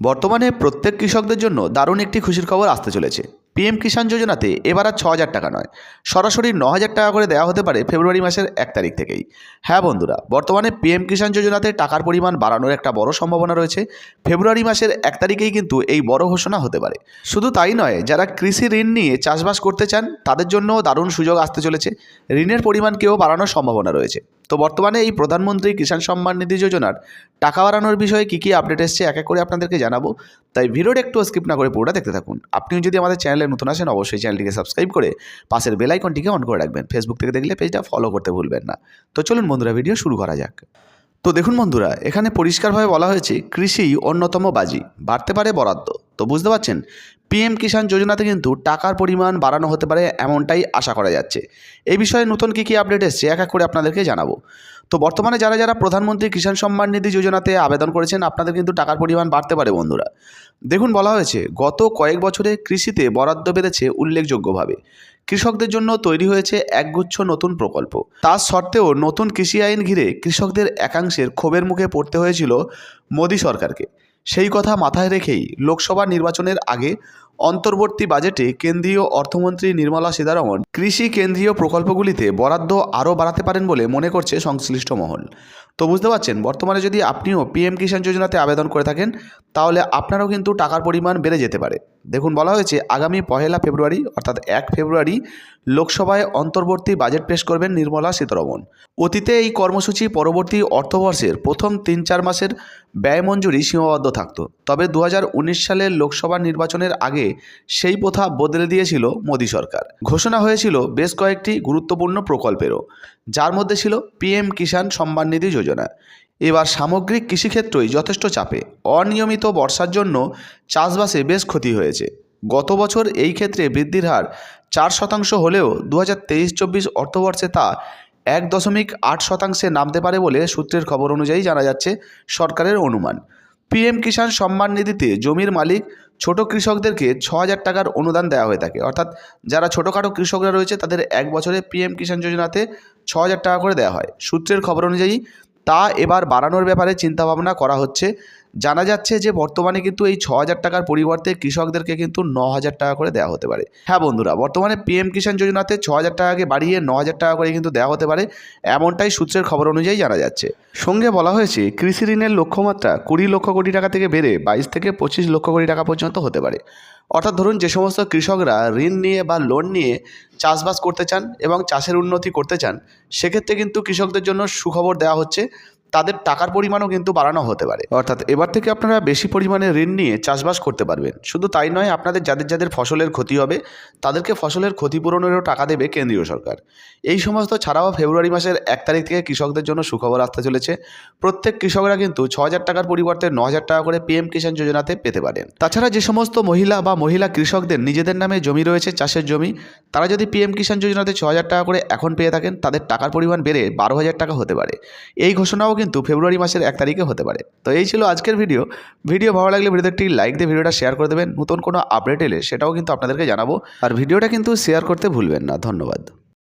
বর্তমানে প্রত্যেক কৃষকদের জন্য দারুণ একটি খুশির খবর আসতে চলেছে। পিএম কিষাণ যোজনাতে এবার আর ছ হাজার টাকা নয়। সরাসরি ন হাজার টাকা করে দেওয়া হতে পারে ফেব্রুয়ারি মাসের এক তারিখ থেকেই। হ্যাঁ বন্ধুরা, বর্তমানে পিএম কিষাণ যোজনাতে টাকার পরিমাণ বাড়ানোর একটা বড় সম্ভাবনা রয়েছে। ফেব্রুয়ারি মাসের এক তারিখেই কিন্তু এই বড় ঘোষণা হতে পারে। শুধু তাই নয়, যারা কৃষি ঋণ নিয়ে চাষবাস করতে চান, তাদের জন্য দারুণ সুযোগ আসতে চলেছে। ঋণের পরিমাণকেও বাড়ানোর সম্ভাবনা রয়েছে। তো বর্তমানে এই প্রধানমন্ত্রী কিষাণ সম্মান নিধি যোজনার টাকা বাড়ানোর বিষয়ে কী কী আপডেট এসছে, এক এক করে আপনাদেরকে জানাব। তাই ভিডিওটা একটু স্কিপ না করে পুরোটা দেখতে থাকুন। আপনিও যদি আমাদের চ্যানেলে নতুন আসেন, অবশ্যই চ্যানেলটিকে সাবস্ক্রাইব করে পাশের বেল আইকনটিকে অন করে রাখবেন। ফেসবুক থেকে দেখলে পেজটা ফলো করতে ভুলবেন না। তো চলুন বন্ধুরা ভিডিও শুরু করা যাক। তো দেখুন বন্ধুরা, এখানে পরিষ্কারভাবে বলা হয়েছে, কৃষি অন্যতম বাজি, বাড়তে পারে বরাদ্দ। তো বুঝতে পারছেন? পিএম কিষাণ যোজনাতে কিন্তু টাকার পরিমাণ বাড়ানো হতে পারে এমনটাই আশা করা যাচ্ছে। এই বিষয়ে নতুন কী কী আপডেট এসছে এক এক করে আপনাদেরকে জানাব। তো বর্তমানে যারা যারা প্রধানমন্ত্রী কিষাণ সম্মান নিধি যোজনাতে আবেদন করেছেন, আপনাদের কিন্তু টাকার পরিমাণ বাড়তে পারে বন্ধুরা। দেখুন, বলা হয়েছে, গত কয়েক বছরে কৃষিতে বরাদ্দ বেড়েছে উল্লেখযোগ্যভাবে। কৃষকদের জন্য তৈরি হয়েছে একগুচ্ছ নতুন প্রকল্প। তার সত্ত্বেও নতুন কৃষি আইন ঘিরে কৃষকদের একাংশের ক্ষোভের মুখে পড়তে হয়েছিল মোদী সরকারকে। সেই কথা মাথায় রেখেই লোকসভা নির্বাচনের আগে অন্তর্বর্তী বাজেটে কেন্দ্রীয় অর্থমন্ত্রী নির্মলা সীতারমণ কৃষি কেন্দ্রীয় প্রকল্পগুলিতে বরাদ্দ আরও বাড়াতে পারেন বলে মনে করছে সংশ্লিষ্ট মহল। তো বুঝতে পারছেন, বর্তমানে যদি আপনিও পিএম কিষাণ যোজনাতে আবেদন করে থাকেন, তাহলে আপনারও কিন্তু টাকার পরিমাণ বেড়ে যেতে পারে। দেখুন, বলা হয়েছে, আগামী পহেলা ফেব্রুয়ারি, অর্থাৎ এক ফেব্রুয়ারি, লোকসভায় অন্তর্বর্তী বাজেট পেশ করবেন নির্মলা সীতারমণ। অতীতে এই কর্মসূচি পরবর্তী অর্থবর্ষের প্রথম তিন চার মাসের ব্যয় মঞ্জুরি সীমাবদ্ধ থাকত। তবে দু হাজার উনিশ সালের লোকসভা নির্বাচনের আগে সেই প্রথা বদলে দিয়েছিল মোদী সরকার। ঘোষণা হয়েছিল বেশ কয়েকটি গুরুত্বপূর্ণ প্রকল্পেরও, যার মধ্যে ছিল পিএম কিষাণ সম্মান নিধি যোজনা। এবার সামগ্রিক কৃষিক্ষেত্রই যথেষ্ট চাপে। অনিয়মিত বর্ষার জন্য চাষবাসে বেশ ক্ষতি হয়েছে। গত বছর এই ক্ষেত্রে বৃদ্ধির হার চার শতাংশ হলেও দু হাজার তেইশ চব্বিশ অর্থবর্ষে তা এক দশমিক আট শতাংশে নামতে পারে বলে সূত্রের খবর অনুযায়ী জানা যাচ্ছে সরকারের অনুমান। পিএম কিষাণ সম্মান নিধিতে জমির মালিক ছোট কৃষকদেরকে ছ হাজার টাকার অনুদান দেওয়া হয়ে থাকে। অর্থাৎ যারা ছোটোখাটো কৃষকরা রয়েছে, তাদের এক বছরে পিএম কিষাণ যোজনাতে ছ হাজার টাকা করে দেওয়া হয়। সূত্রের খবর অনুযায়ী তা এবার বাড়ানোর ব্যাপারে চিন্তাভাবনা করা হচ্ছে জানা যাচ্ছে যে বর্তমানে কিন্তু এই ছ হাজার টাকার পরিবর্তে কৃষকদেরকে কিন্তু ন হাজার টাকা করে দেওয়া হতে পারে। হ্যাঁ বন্ধুরা, বর্তমানে পিএম কিষাণ যোজনাতে ছ হাজার টাকাকে বাড়িয়ে ন হাজার টাকা করে কিন্তু দেওয়া হতে পারে এমনটাই সূত্রের খবর অনুযায়ী জানা যাচ্ছে। সঙ্গে বলা হয়েছে, কৃষি ঋণের লক্ষ্যমাত্রা কুড়ি লক্ষ কোটি টাকা থেকে বেড়ে বাইশ থেকে পঁচিশ লক্ষ কোটি টাকা পর্যন্ত হতে পারে। অর্থাৎ ধরুন যে সমস্ত কৃষকরা ঋণ নিয়ে বা লোন নিয়ে চাষবাস করতে চান এবং চাষের উন্নতি করতে চান, সেক্ষেত্রে কিন্তু কৃষকদের জন্য সুখবর দেওয়া হচ্ছে। তাদের টাকার পরিমাণও কিন্তু বাড়ানো হতে পারে। অর্থাৎ এবার থেকে আপনারা বেশি পরিমাণে ঋণ নিয়ে চাষবাস করতে পারবেন। শুধু তাই নয়, আপনাদের যাদের যাদের ফসলের ক্ষতি হবে, তাদেরকে ফসলের ক্ষতিপূরণেরও টাকা দেবে কেন্দ্রীয় সরকার। এই সমস্ত ছাড়াও ফেব্রুয়ারি মাসের এক তারিখ থেকে কৃষকদের জন্য সুখবর আসতে চলেছে। প্রত্যেক কৃষকরা কিন্তু ছ হাজার টাকার পরিবর্তে ন হাজার টাকা করে পিএম কিষাণ যোজনাতে পেতে পারেন। তাছাড়া যে সমস্ত মহিলা বা মহিলা কৃষকদের নিজেদের নামে জমি রয়েছে, চাষের জমি, তারা যদি পিএম কিষাণ যোজনাতে ছ হাজার টাকা করে এখন পেয়ে থাকেন, তাদের টাকার পরিমাণ বেড়ে বারো হাজার টাকা হতে পারে। এই ঘোষণাও কিন্তু ফেব্রুয়ারি মাসের এক তারিখে হতে পারে। তো এই ছিল আজকের ভিডিও। ভিডিও ভালো লাগলে ভিডিওতে একটি লাইক দিয়ে ভিডিওটা শেয়ার করে দেবেন। নতুন কোনো আপডেট এলে সেটাও কিন্তু আপনাদেরকে জানাব। আর ভিডিওটা কিন্তু শেয়ার করতে ভুলবেন না। ধন্যবাদ।